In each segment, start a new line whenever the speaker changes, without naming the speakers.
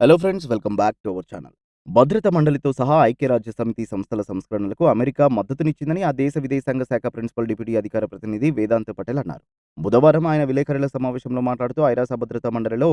Hello friends welcome back to our channel భద్రతా మండలితో సహా ఐక్యరాజ్య సమితి సంస్థల సంస్కరణలకు అమెరికా మద్దతునిచ్చిందని ఆ దేశ విదేశాంగ శాఖ ప్రిన్సిపల్ డిప్యూటీ అధికార ప్రతినిధి వేదాంత్ పటేల్ అన్నారు. బుధవారం ఆయన విలేకరుల సమావేశంలో మాట్లాడుతూ ఐరాస భద్రతా మండలిలో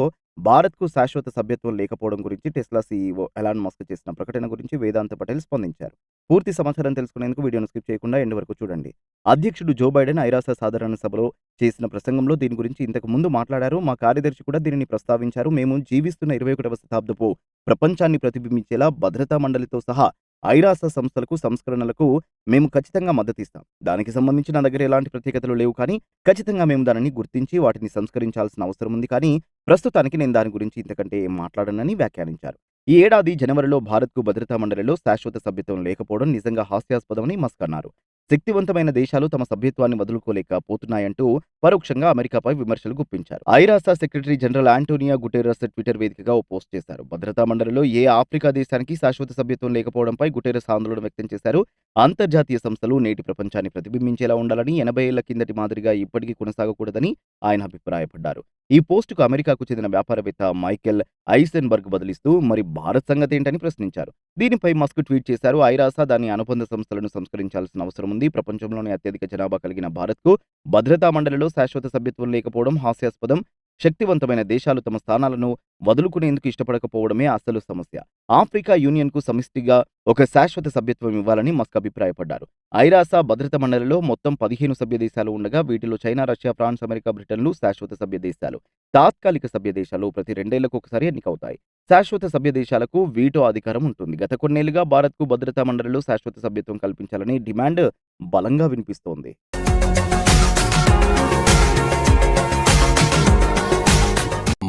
భారత్కు శాశ్వత సభ్యత్వం లేకపోవడం గురించి టెస్లా సీఈఓ ఎలాన్ మస్క్ చేసిన ప్రకటన గురించి వేదాంత పటేల్ స్పందించారు. పూర్తి సమాచారం తెలుసుకునేందుకు వీడియోను స్కిప్ చేయకుండా ఎండ్ వరకు చూడండి. అధ్యక్షుడు జో బైడెన్ ఐరాస సాధారణ సభలో చేసిన ప్రసంగంలో దీని గురించి ఇంతకు ముందు మాట్లాడారు. మా కార్యదర్శి కూడా దీనిని ప్రస్తావించారు. మేము జీవిస్తున్న ఇరవై ఒకటవ శతాబ్దపు ప్రపంచాన్ని ప్రతిబింబించేలా భద్రతా మండలితో సహా ఐరాస సంస్థలకు సంస్కరణలకు మేము ఖచ్చితంగా మద్దతిస్తాం దానికి సంబంధించి నా దగ్గర ఎలాంటి ప్రత్యేకతలు లేవు కానీ ఖచ్చితంగా మేము దానిని గుర్తించి వాటిని సంస్కరించాల్సిన అవసరం ఉంది కానీ ప్రస్తుతానికి నేను దాని గురించి ఇంతకంటే ఏం మాట్లాడనని వ్యాఖ్యానించారు. ఈ ఏడాది జనవరిలో భారత్కు భద్రతా మండలిలో శాశ్వత సభ్యత్వం లేకపోవడం నిజంగా హాస్యాస్పదమని మస్క్ అన్నారు శక్తివంతమైన దేశాలు తమ సభ్యత్వాన్ని వదులుకోలేకపోతున్నాయంటూ పరోక్షంగా అమెరికాపై విమర్శలు గుప్పించారు. ఐరాస secretary general Antonio Guterres Twitter వేదికగా ఓ పోస్ట్ చేశారు. భద్రతా మండలిలో ఏ ఆఫ్రికా దేశానికి శాశ్వత సభ్యత్వం లేకపోవడంపై గుటెరస్ ఆందోళన వ్యక్తం చేశారు. అంతర్జాతీయ సంస్థలు నేటి ప్రపంచాన్ని ప్రతిబింబించేలా ఉండాలని ఎనభై ఏళ్ళ కిందటి మాదిరిగా ఇప్పటికీ కొనసాగకూడదని ఆయన అభిప్రాయపడ్డారు. ఈ పోస్టుకు అమెరికాకు చెందిన వ్యాపారవేత్త మైకెల్ ఐసెన్బర్గ్ బదిలిస్తూ మరి భారత్ సంగతి ఏంటని ప్రశ్నించారు. దీనిపై మస్క్ ట్వీట్ చేశారు. ఐరాస దాని అనుబంధ సంస్థలను సంస్కరించాల్సిన అవసరం ఉంది. ప్రపంచంలోనే అత్యధిక జనాభా కలిగిన భారత్కు భద్రతా మండలిలో శాశ్వత సభ్యత్వం లేకపోవడం హాస్యాస్పదం. శక్తివంతమైన దేశాలు తమ స్థానాలను వదులుకునేందుకు ఇష్టపడకపోవడమే అసలు సమస్య. ఆఫ్రికా యూనియన్కు సమిష్టిగా ఒక శాశ్వత సభ్యత్వం ఇవ్వాలని మస్క్ అభిప్రాయపడ్డారు. ఐరాస భద్రత మండలిలో మొత్తం పదిహేను సభ్య దేశాలు ఉండగా వీటిలో చైనా రష్యా ఫ్రాన్స్ అమెరికా బ్రిటన్లు శాశ్వత సభ్య దేశాలు. తాత్కాలిక సభ్య దేశాలు ప్రతి రెండేళ్ళకు ఒకసారి ఎన్నికవుతాయి. శాశ్వత సభ్య దేశాలకు వీటో అధికారం ఉంటుంది. గత కొన్నేళ్ళుగా భారత్కు భద్రతా మండలిలో శాశ్వత సభ్యత్వం కల్పించాలని డిమాండ్ బలంగా వినిపిస్తోంది.